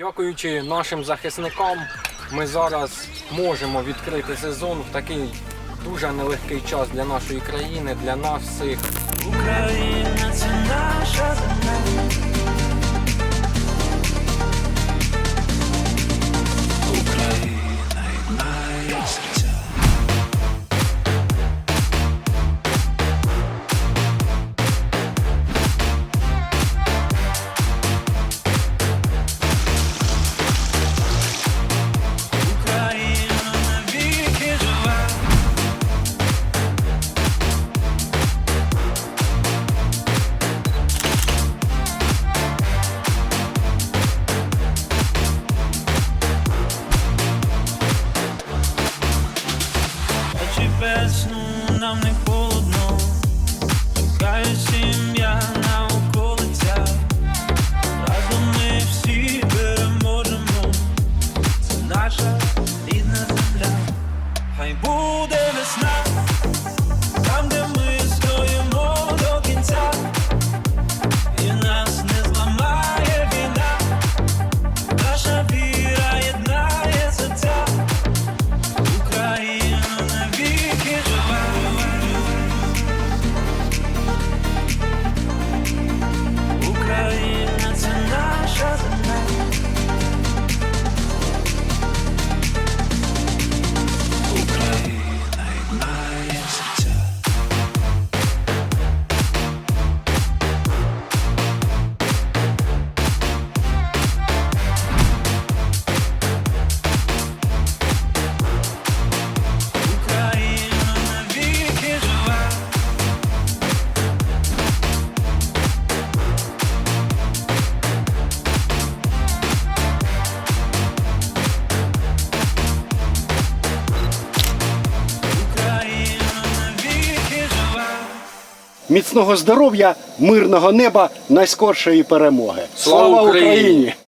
Дякуючи нашим захисникам, ми зараз можемо відкрити сезон в такий дуже нелегкий час для нашої країни, для нас всіх. Україна це наша земля. Очі без сну нам не холодно, чекає сім'я на околицях. Разом ми всі переможемо. Це наша рідна земля. Хай буде Міцного здоров'я, мирного неба, найскоршої перемоги. Слава Україні!